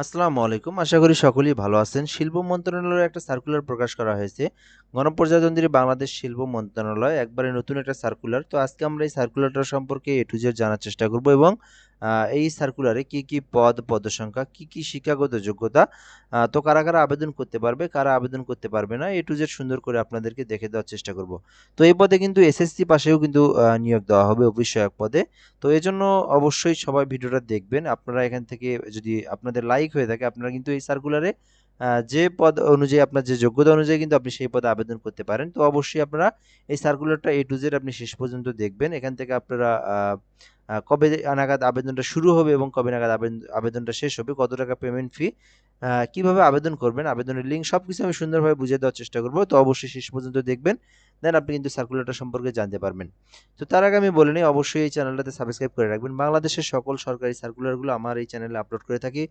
আসসালামু আলাইকুম। আশা করি সকলেই ভালো আছেন। শিল্প মন্ত্রণালয়ের একটা সার্কুলার প্রকাশ করা হয়েছে। গণপ্রজাতন্ত্রী বাংলাদেশ শিল্প মন্ত্রণালয় একবারে নতুন একটা সার্কুলার তো আজকে আমরা এই সার্কুলারটা সম্পর্কে এ টু জেড জানার চেষ্টা করব এবং এই সার্কুলারে কি কি পদ, পদসংখ্যা, কি কি শিক্ষাগত যোগ্যতা তো কারা কারা আবেদন করতে পারবে, কারা আবেদন করতে পারবে না এ টু জেড সুন্দর করে আপনাদেরকে দেখে দেওয়ার চেষ্টা করব। তো এই পদে কিন্তু এসএসসি পাশেও কিন্তু নিয়োগ দেওয়া হবে অভিষয়ক পদে। তো এই জন্য অবশ্যই সবাই ভিডিওটা দেখবেন। আপনারা এখান থেকে যদি আপনাদের লাইক হয়ে থাকে, আপনারা কিন্তু এই সার্কুলারে যে পদ অনুযায়ী আপনার যে যোগ্যতা অনুযায়ী কিন্তু আপনি সেই পদে আবেদন করতে পারেন। তো অবশ্যই আপনারা এই সার্কুলারটা এ টু জেড আপনি শেষ পর্যন্ত দেখবেন। এখান থেকে আপনারা কবে নাগাদ আবেদনটা শুরু হবে এবং কবে নাগাদ আবেদন আবেদনটা শেষ হবে, কত টাকা পেমেন্ট ফি কীভাবে আবেদন করবেন, আবেদনের লিঙ্ক সব কিছু আমি সুন্দরভাবে বুঝিয়ে দেওয়ার চেষ্টা করব। তো অবশ্যই শেষ পর্যন্ত দেখবেন। দেন আপনি কিন্তু সার্কুলারটা সম্পর্কে জানতে পারবেন। তো তার আগে আমি বলে নিই, অবশ্যই এই চ্যানেলটাতে সাবস্ক্রাইব করে রাখবেন। বাংলাদেশের সকল সরকারি সার্কুলারগুলো আমার এই চ্যানেলে আপলোড করে থাকি।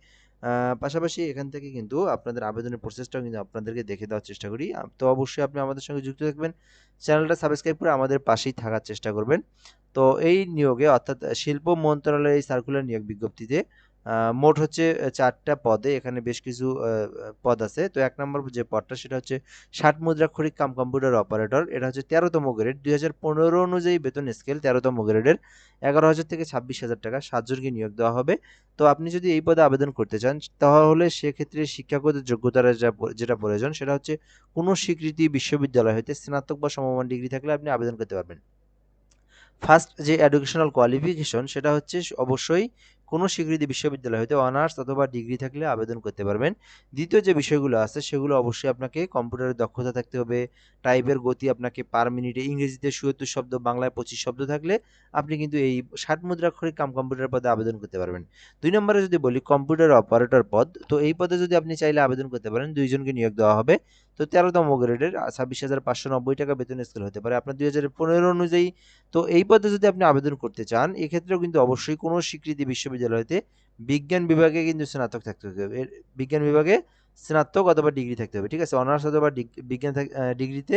পাশাপাশি এখান থেকে কিন্তু আপনাদের আবেদনের প্রসেসটাও কিন্তু আপনাদেরকে দেখে দেওয়ার চেষ্টা করি। তো অবশ্যই আপনি আমাদের সঙ্গে যুক্ত থাকবেন। চ্যানেলটা সাবস্ক্রাইব করে আমাদের পাশেই থাকার চেষ্টা করবেন। তো এই নিয়োগে অর্থাৎ শিল্প মন্ত্রণালয়ের এই সার্কুলার নিয়োগ বিজ্ঞপ্তিতে মোট হচ্ছে চারটা পদে এখানে বেশ কিছু পদ আছে। তো এক নম্বর যে পদটা, সেটা হচ্ছে ষাট মুদ্রাক্ষরিক কাম কম্পিউটার অপারেটর। এটা হচ্ছে তেরোতম গ্রেড। দুই হাজার পনেরো অনুযায়ী বেতন স্কেল তেরোতম গ্রেডের। এগারো হাজার থেকে ছাব্বিশ হাজার টাকা সাতজনকে নিয়োগ দেওয়া হবে। তো আপনি যদি এই পদে আবেদন করতে চান, তাহলে সেক্ষেত্রে শিক্ষাগত যোগ্যতার যা যেটা প্রয়োজন, সেটা হচ্ছে কোনো স্বীকৃতি বিশ্ববিদ্যালয় হতে স্নাতক বা সমমান ডিগ্রি থাকলে আপনি আবেদন করতে পারবেন। ফার্স্ট যে এডুকেশনাল কোয়ালিফিকেশন, সেটা হচ্ছে অবশ্যই কোনো স্বীকৃতি বিশ্ববিদ্যালয় হতে অনার্স অথবা ডিগ্রি থাকলে আবেদন করতে পারবেন। দ্বিতীয় যে বিষয়গুলো আছে, সেগুলো অবশ্যই আপনাকে কম্পিউটারের দক্ষতা থাকতে হবে, টাইপের গতি আপনাকে পার মিনিটে ইংরেজিতে সুয়ত্তর শব্দ, বাংলায় পঁচিশ শব্দ থাকলে আপনি কিন্তু এই ষাট মুদ্রাক্ষরিক কাম কম্পিউটার পদে আবেদন করতে পারবেন। দুই নম্বরে যদি বলি কম্পিউটার অপারেটর পদ, তো এই পদে যদি আপনি চাইলে আবেদন করতে পারেন, দুইজনকে নিয়োগ দেওয়া হবে। তো তেরোতম গ্রেডের ছাব্বিশ হাজার পাঁচশো নব্বই টাকা বেতন স্কেল হতে পারে আপনার দুই হাজার পনেরো অনুযায়ী। তো এই পদে যদি আপনি আবেদন করতে চান, এক্ষেত্রেও কিন্তু অবশ্যই কোনো স্বীকৃতি বিশ্ববিদ্যালয়তে বিজ্ঞান বিভাগে কিন্তু স্নাতক থাকতে হবে। বিজ্ঞান বিভাগে স্নাতক অথবা ডিগ্রি থাকতে হবে, ঠিক আছে? অনার্স অথবা বিজ্ঞান ডিগ্রিতে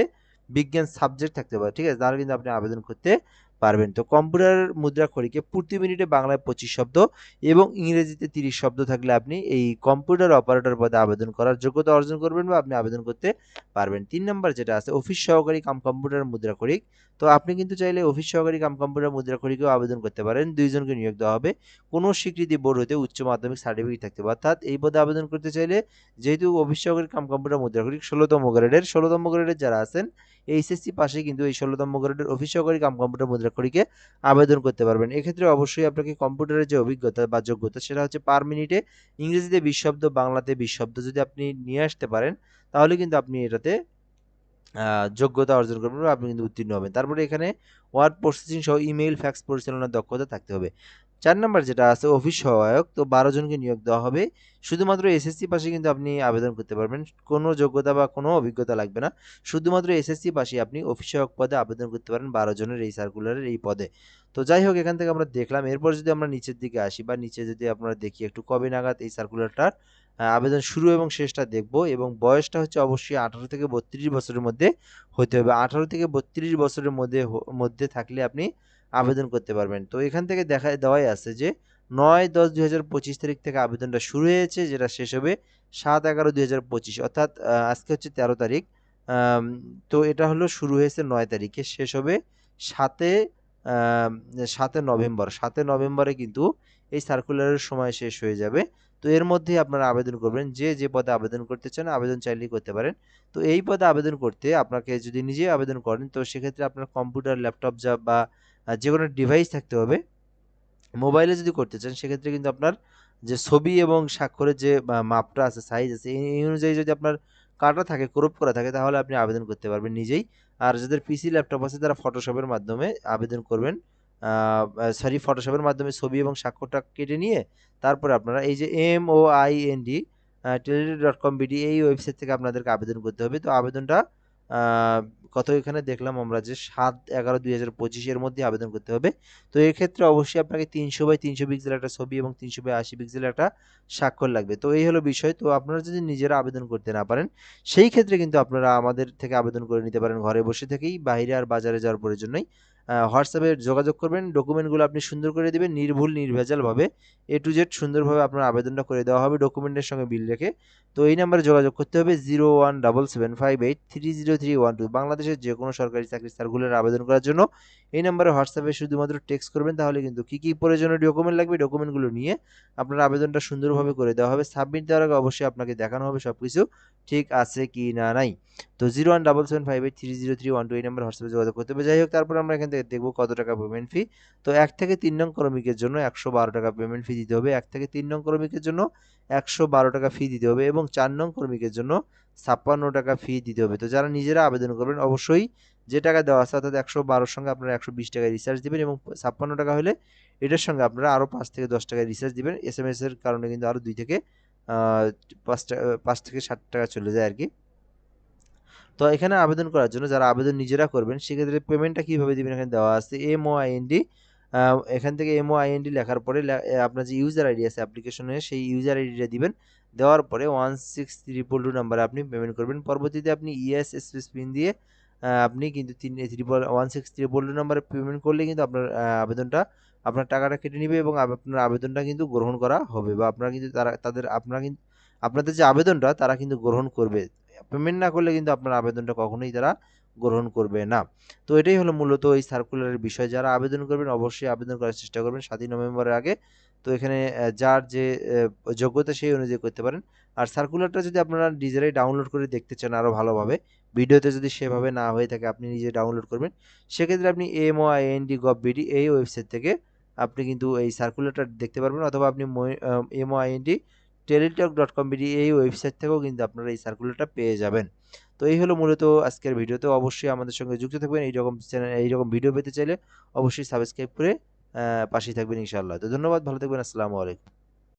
বিজ্ঞান সাবজেক্ট থাকতে হবে, ঠিক আছে? তাহলে কিন্তু আপনি আবেদন করতে পারবেন। তো কম্পিউটার মুদ্রা খড়িকে প্রতি মিনিটে বাংলায় পঁচিশ শব্দ এবং ইংরেজিতে তিরিশ শব্দ থাকলে আপনি এই কম্পিউটার অপারেটর পদে আবেদন করার যোগ্যতা অর্জন করবেন বা আপনি আবেদন করতে পারবেন। তিন নম্বর যেটা আছে, অফিস সহকারী কাম কম্পিউটার মুদ্রা খড়িক তো আপনি কিন্তু চাইলে অফিস সহকারী কাম কম্পিউটার মুদ্রা খড়িকেও আবেদন করতে পারেন। দুইজনকে নিয়োগ দেওয়া হবে। কোনো স্বীকৃতি বোর্ড হতে উচ্চ মাধ্যমিক সার্টিফিকেট থাকতে অর্থাৎ এই পদে আবেদন করতে চাইলে যেহেতু অফিস সহকারী কাম কম্পিউটার মুদ্রা খড়িক ষোলোতম গ্রেডের ষোলোতম গ্রেডের যারা আছেন এইচএসসি পাশে কিন্তু এই ষোলোতম গ্রেডের অফিস সহকারী কাম কম্পিউটার মুদ্রা করিকে আবেদন করতে পারবেন। এক্ষেত্রে অবশ্যই আপনাকে কম্পিউটারের যে অভিজ্ঞতা বা যোগ্যতা সেটা হচ্ছে পার মিনিটে ইংরেজিতে বিশ শব্দ বাংলাতে বিশ শব্দ যদি আপনি নিয়ে আসতে পারেন, তাহলে কিন্তু আপনি এটাতে যোগ্যতা অর্জন করবেন আপনি কিন্তু উত্তীর্ণ হবেন। তারপরে এখানে ওয়ার্ড প্রসেসিং সহ ইমেইল ফ্যাক্স পরিচালনার দক্ষতা থাকতে হবে। চার নাম্বার যেটা আছে, অফিস সহায়ক, তো বারো জনকে নিয়োগ দেওয়া হবে। শুধুমাত্র এসএসসি পাশে কিন্তু আপনি আবেদন করতে পারবেন। কোনো যোগ্যতা বা কোনো অভিজ্ঞতা লাগবে না। শুধুমাত্র এসএসসি পাশে আপনি অফিস সহায়ক পদে আবেদন করতে পারেন বারো জনের এই সার্কুলারের এই পদে। তো যাই হোক, এখান থেকে আমরা দেখলাম। এরপর যদি আমরা নিচের দিকে আসি বা নিচে যদি আপনারা দেখি একটু কবে নাগাদ এই সার্কুলারটার আবেদন শুরু এবং শেষটা দেখব এবং বয়সটা হচ্ছে অবশ্যই আঠারো থেকে বত্রিশ বছরের মধ্যে হতে হবে। আঠারো থেকে বত্রিশ বছরের মধ্যে মধ্যে থাকলে আপনি আবেদন করতে পারবেন। তো এখান থেকে দেখা, দেওয়াই আছে যে নয় দশ দুই হাজার পঁচিশ তারিখ থেকে আবেদনটা শুরু হয়েছে, যেটা শেষ হবে সাত এগারো দুই হাজার পঁচিশ, অর্থাৎ আজকে হচ্ছে তেরো তারিখ। তো এটা হলো শুরু হয়েছে নয় তারিখে, শেষ হবে সাতে সাতে নভেম্বর। সাতে নভেম্বরে কিন্তু এই সার্কুলারের সময় শেষ হয়ে যাবে। তো এর মধ্যেই আপনারা আবেদন করবেন, যে যে পদে আবেদন করতে চান আবেদন চাইলেই করতে পারেন। তো এই পদে আবেদন করতে আপনাকে যদি নিজে আবেদন করেন, তো সেক্ষেত্রে আপনার কম্পিউটার, ল্যাপটপ যা বা আহ, যে কোনো ডিভাইস থাকতে হবে। মোবাইলে যদি করতে চান সেক্ষেত্রে কিন্তু আপনার যে ছবি এবং স্বাক্ষরের যে মাপটা আছে সাইজ আছে এই অনুযায়ী যদি আপনার কাটা থাকে ক্রপ করা থাকে তাহলে আপনি আবেদন করতে পারবেন নিজেই। আর যাদের পিসি ল্যাপটপ আছে তারা ফটোশপের মাধ্যমে আবেদন করবেন। সরি ফটোশপের মাধ্যমে ছবি এবং স্বাক্ষরটা কেটে নিয়ে তারপরে আপনারা এই যে M O I N D টেলিডি dot com BD এই ওয়েবসাইট থেকে আপনাদেরকে আবেদন করতে হবে। তো আবেদনটা কত এখানে দেখলাম আমরা যে সাত এগারো দুই হাজার পঁচিশের মধ্যে আবেদন করতে হবে। তো এক্ষেত্রে অবশ্যই আপনাকে তিনশো বাই তিনশো পিক্সেল একটা ছবি এবং তিনশো বাই আশি পিক্সেল একটা স্বাক্ষর লাগবে। তো এই হলো বিষয়। তো আপনারা যদি নিজেরা আবেদন করতে না পারেন, সেই ক্ষেত্রে কিন্তু আপনারা আমাদের থেকে আবেদন করে নিতে পারেন ঘরে বসে থেকেই। বাইরে আর বাজারে যাওয়ার প্রয়োজন নেই। হোয়াটসঅ্যাপে যোগাযোগ করবেন। ডকুমেন্টগুলো আপনি সুন্দর করে দেবেন, নির্ভুল, নির্ভেজালভাবে। এ টু জেড সুন্দরভাবে আপনার আবেদনটা করে দেওয়া হবে, ডকুমেন্টের সঙ্গে বিল রেখে। তো এই নাম্বারে যোগাযোগ করতে হবে, zero one double seven five eight three zero three one two. বাংলাদেশের যে কোনো সরকারি চাকরি সার্কুলার আবেদন করার জন্য এই নাম্বারে হোয়াটসঅ্যাপে শুধুমাত্র টেক্সট করবেন, তাহলে কিন্তু কী কী প্রয়োজনীয় ডকুমেন্ট লাগবে ডকুমেন্টগুলো নিয়ে আপনার আবেদনটা সুন্দরভাবে করে দেওয়া হবে। সাবমিট দেওয়ার আগে অবশ্যই আপনাকে দেখানো হবে সব কিছু ঠিক আছে কি না নাই। তো zero one double seven five eight three zero three one two এই নাম্বার হোয়াটসঅ্যাপে যোগাযোগ করতে হবে। যাই হোক, তারপর আমরা এখান থেকে দেখব কত টাকা পেমেন্ট ফি তো এক থেকে তিন নং ক্রমিকের জন্য একশো বারো টাকা পেমেন্ট ফি দিতে হবে। এক থেকে তিন নং ক্রমিকের জন্য একশো বারো টাকা ফি দিতে হবে এবং চার নং ক্রমিকের জন্য ছাপ্পান্ন টাকা ফি দিতে হবে। তো যারা নিজেরা আবেদন করবেন, অবশ্যই যে টাকা দেওয়া আছে অর্থাৎ একশো বারোর সঙ্গে আপনারা একশো বিশ টাকায় রিচার্জ দেবেন এবং ছাপ্পান্ন টাকা হলে এটার সঙ্গে আপনারা আরও পাঁচ থেকে দশ টাকায় রিচার্জ দিবেন। এস এম এস এর কারণে কিন্তু আরও দুই থেকে পাঁচ টাকা পাঁচ থেকে ষাট টাকা চলে যায় আর কি। তো এখানে আবেদন করার জন্য যারা আবেদন নিজেরা করবেন, সেক্ষেত্রে পেমেন্টটা কীভাবে দেবেন এখানে দেওয়া আছে? এম ও আইএনডি এখান থেকে এম ও আইএনডি লেখার পরে আপনার যে ইউজার আইডি আছে অ্যাপ্লিকেশনে সেই ইউজার আইডিটা দিবেন। দেওয়ার পরে ওয়ান সিক্স ত্রিপল টু নাম্বারে আপনি পেমেন্ট করবেন। পরবর্তীতে আপনি ইএস স্পেস পিন দিয়ে আপনি কিন্তু তিন triple one six triple two নাম্বারে পেমেন্ট করলে কিন্তু আপনার আবেদনটা, আপনার টাকাটা কেটে নেবে এবং আপনার আবেদনটা কিন্তু গ্রহণ করা হবে বা আপনারা কিন্তু তারা, তাদের, আপনারা কিন্তু, আপনাদের যে আবেদনটা, তারা কিন্তু গ্রহণ করবে। পেমেন্ট না করলে কিন্তু আপনার আবেদনটা কখনোই তারা গ্রহণ করবে না। তো এটাই হলো মূলত এই সার্কুলারের বিষয়। যারা আবেদন করবেন, অবশ্যই আবেদন করার চেষ্টা করবেন সাতই নভেম্বরের আগে। তো এখানে যার যে যোগ্যতা সেই অনুযায়ী করতে পারেন। আর সার্কুলারটা যদি আপনারা নিজেরাই ডাউনলোড করে দেখতে চান আরও ভালোভাবে, ভিডিওতে যদি সেভাবে না হয়ে থাকে আপনি নিজে ডাউনলোড করবেন, সেক্ষেত্রে আপনি M O I N D gov BD এই ওয়েবসাইট থেকে আপনি কিন্তু এই সার্কুলারটা দেখতে পারবেন। অথবা আপনি M O I N D Teletalk dot com BD এই ওয়েবসাইট থেকেও কিন্তু আপনারা এই সার্কুলারটা পেয়ে যাবেন। তো এই হলো মূলত আজকের ভিডিওতে অবশ্যই আমাদের সঙ্গে যুক্ত থাকবেন। এইরকম চ্যানেল এইরকম ভিডিও পেতে চাইলে অবশ্যই সাবস্ক্রাইব করে পাশেই থাকবেন ইনশাআল্লাহ। তো ধন্যবাদ, ভালো থাকবেন। আসসালামু আলাইকুম।